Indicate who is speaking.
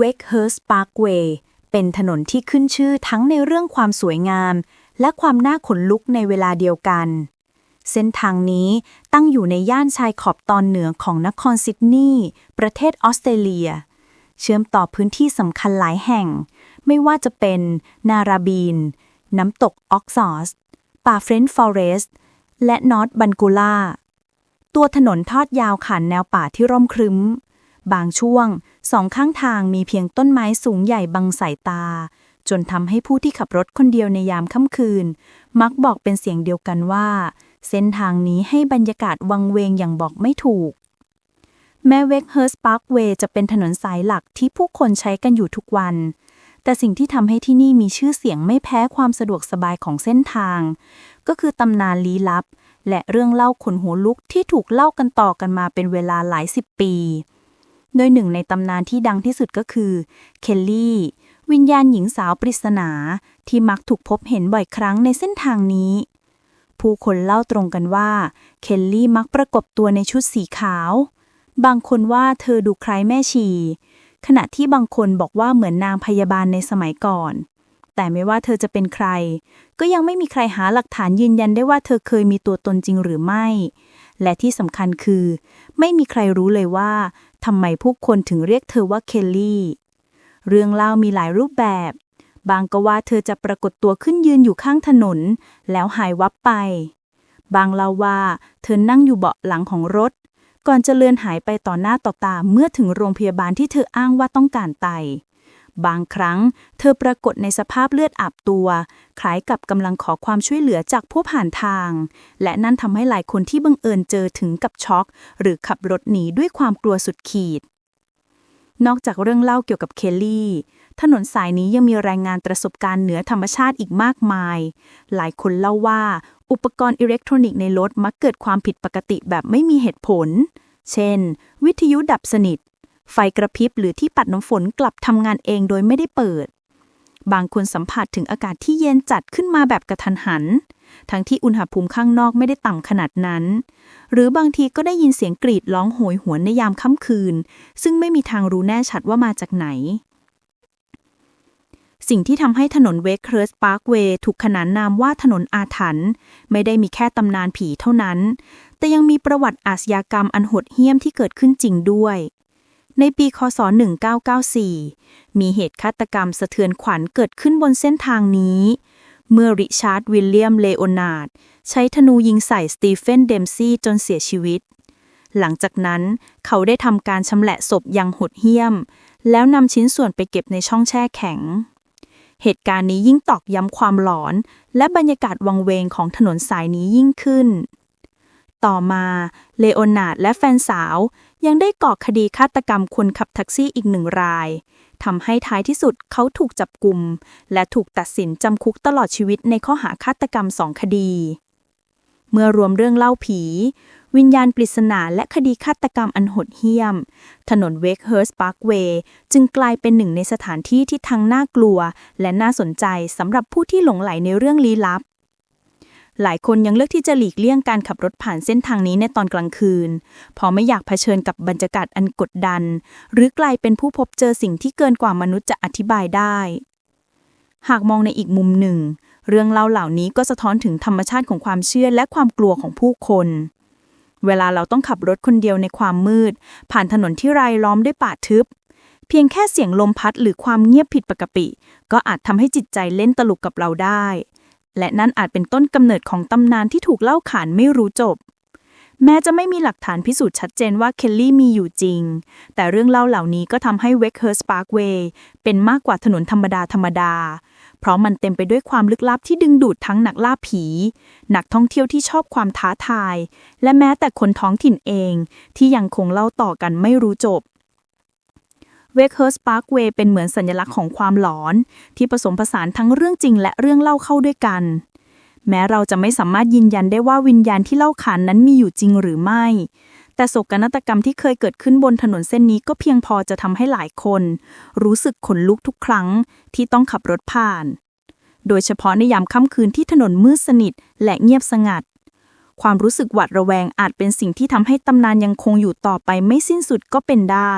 Speaker 1: Wakehurst Parkway เป็นถนนที่ขึ้นชื่อทั้งในเรื่องความสวยงาม และความน่าขนลุกในเวลาเดียวกัน เส้นทางนี้ตั้งอยู่ในย่านชายขอบตอนเหนือของนครซิดนีย์ประเทศออสเตรเลีย เชื่อมต่อพื้นที่สำคัญหลายแห่ง ไม่ว่าจะเป็นนาราบีน น้ำตกออกซอสป่าเฟรนช์ฟอเรสต์และนอร์ทบันกูล่าตัวถนนทอดยาวผ่านแนวป่าที่ร่มครึ้ม บางช่วง สองข้างทางมีเพียงต้นไม้สูงใหญ่บังสายตา จนทำให้ผู้ที่ขับรถคนเดียวในยามค่ำคืน มักบอกเป็นเสียงเดียวกันว่า เส้นทางนี้ให้บรรยากาศวังเวงอย่างบอกไม่ถูก แม้เวกเฮิร์สปาร์คเวย์จะเป็นถนนสายหลักที่ผู้คนใช้กันอยู่ทุกวัน แต่สิ่งที่ทำให้ที่นี่มีชื่อเสียงไม่แพ้ความสะดวกสบายของเส้นทาง ก็คือตำนานลี้ลับ และเรื่องเล่าขนหัวลุกที่ถูกเล่ากันต่อกันมาเป็นเวลาหลายสิบปี โดยหนึ่งในตำนานที่ดังที่สุดก็คือ เคลลี่ วิญญาณหญิงสาวปริศนา ที่มักถูกพบเห็นบ่อยครั้งในเส้นทางนี้ ผู้คนเล่าตรงกันว่า เคลลี่มักปรากฏตัวในชุดสีขาว บางคนว่าเธอดูคล้ายแม่ชี ขณะที่บางคนบอกว่าเหมือนนางพยาบาลในสมัยก่อน แต่ไม่ว่าเธอจะเป็นใคร ก็ยังไม่มีใครหาหลักฐานยืนยันได้ว่าเธอเคยมีตัวตนจริงหรือไม่ และที่สำคัญคือ ไม่มีใครรู้เลยว่าทำไมผู้คนถึงเรียกเธอว่าเคลลี่ เรื่องเล่ามีหลายรูปแบบ บางก็ว่าเธอจะปรากฏตัวขึ้นยืนอยู่ข้างถนน แล้วหายวับไป บางเล่าว่าเธอนั่งอยู่เบาะหลังของรถ ก่อนจะเลือนหายไปต่อหน้าต่อตาเมื่อถึงโรงพยาบาลที่เธออ้างว่าต้องการไต บางครั้ง เธอปรากฏในสภาพเลือดอาบตัว คล้ายกับกำลังขอความช่วยเหลือจากผู้ผ่านทาง และนั่นทำให้หลายคนที่บังเอิญเจอถึงกับช็อก หรือขับรถหนีด้วยความกลัวสุดขีด นอกจากเรื่องเล่าเกี่ยวกับเคลลี่ ถนนสายนี้ยังมีแรายงานประสบการณ์เหนือธรรมชาติอีกมากมาย หลายคนเล่าว่า อุปกรณ์อิเล็กทรอนิกส์ในรถมักเกิดความผิดปกติแบบไม่มีเหตุผล เช่น วิทยุดับสนิท ไฟกระพริบหรือที่ปัดน้ำฝนกลับทำงานเองโดยไม่ได้เปิด บางคนสัมผัสถึงอากาศที่เย็นจัดขึ้นมาแบบกระทันหัน ทั้งที่อุณหภูมิข้างนอกไม่ได้ต่ำขนาดนั้น หรือบางทีก็ได้ยินเสียงกรีดร้องโหยหวนในยามค่ำคืน ซึ่งไม่มีทางรู้แน่ชัดว่ามาจากไหนสิ่งที่ทำให้ถนนเวกเคิร์สปาร์คเวย์ถูกขนานนามว่าถนนอาถรรพ์ไม่ได้มีแค่ตำนานผีเท่านั้น แต่ยังมีประวัติอาชญากรรมอันโหดเหี้ยมที่เกิดขึ้นจริงด้วย ในปีคศ 1994 มีเหตุฆาตกรรมสะเทือนขวัญเกิดขึ้นบนเส้นทางนี้ เมื่อริชาร์ดวิลเลียมเลโอนาร์ด ใช้ธนูยิงใส่สตีเฟนเดมซี่จนเสียชีวิต หลังจากนั้นเขาได้ทำการชำแหละศพอยังโหดเหี้ยม แล้วนำชิ้นส่วนไปเก็บในช่องแช่แข็ง เหตุการณ์นี้ยิ่งตอกย้ำความหลอน และบรรยากาศวังเวงของถนนสายนี้ยิ่งขึ้น ต่อมาเลโอนาร์ดและแฟนสาว ยังได้ก่อคดีฆาตกรรมคนขับแท็กซี่อีกหนึ่งรายทำให้ท้ายที่สุดเขาถูกจับกลุ่ม และถูกตัดสินจำคุกตลอดชีวิตในข้อหาฆาตกรรมสองคดี เมื่อรวมเรื่องเล่าผี วิญญาณปริศนาและคดีฆาตกรรมอันโหดเหี้ยม ถนนเวกเฮิร์สปาร์คเวย์จึงกลายเป็นหนึ่งในสถานที่ที่ทั้งน่ากลัว และน่าสนใจสำหรับผู้ที่หลงไหลในเรื่องลี้ลับ หลายคนยังเลือกที่จะหลีกเลี่ยงการขับรถผ่านเส้นทางนี้ในตอนกลางคืนเพราะไม่อยากเผชิญกับบรรยากาศอันกดดัน หรือกลายเป็นผู้พบเจอสิ่งที่เกินกว่ามนุษย์จะอธิบายได้ หากมองในอีกมุมหนึ่ง เรื่องเล่าเหล่านี้ก็สะท้อนถึงธรรมชาติของความเชื่อและความกลัวของผู้คน เวลาเราต้องขับรถคนเดียวในความมืด ผ่านถนนที่รายล้อมด้วยป่าทึบเพียงแค่เสียงลมพัดหรือความเงียบผิดปกติ ก็อาจทำให้จิตใจเล่นตลกกับเราได้ และนั่นอาจเป็นต้นกำเนิดของตำนานที่ถูกเล่าขานไม่รู้จบ แม้จะไม่มีหลักฐานพิสูจน์ชัดเจนว่าเคลลี่มีอยู่จริง แต่เรื่องเล่าเหล่านี้ก็ทำให้เวกเฮิร์สปาร์คเวย์เป็นมากกว่าถนนธรรมดาธรรมดา เพราะมันเต็มไปด้วยความลึกลับที่ดึงดูดทั้งนักล่าผี นักท่องเที่ยวที่ชอบความท้าทาย และแม้แต่คนท้องถิ่นเองที่ยังคงเล่าต่อกันไม่รู้จบ เวกเฮิร์สปาร์คเวย์เป็นเหมือนสัญลักษณ์ของความหลอน ที่ผสมผสานทั้งเรื่องจริงและเรื่องเล่าเข้าด้วยกัน แม้เราจะไม่สามารถยืนยันได้ว่าวิญญาณที่เล่าขานนั้นมีอยู่จริงหรือไม่ แต่โศกนาฏกรรมที่เคยเกิดขึ้นบนถนนเส้นนี้ก็เพียงพอจะทำให้หลายคน รู้สึกขนลุกทุกครั้งที่ต้องขับรถผ่าน โดยเฉพาะในยามค่ำคืนที่ถนนมืดสนิทและเงียบสงัดความรู้สึกหวาดระแวงอาจเป็นสิ่งที่ทำให้ตำนานยังคงอยู่ต่อไปไม่สิ้นสุดก็เป็นได้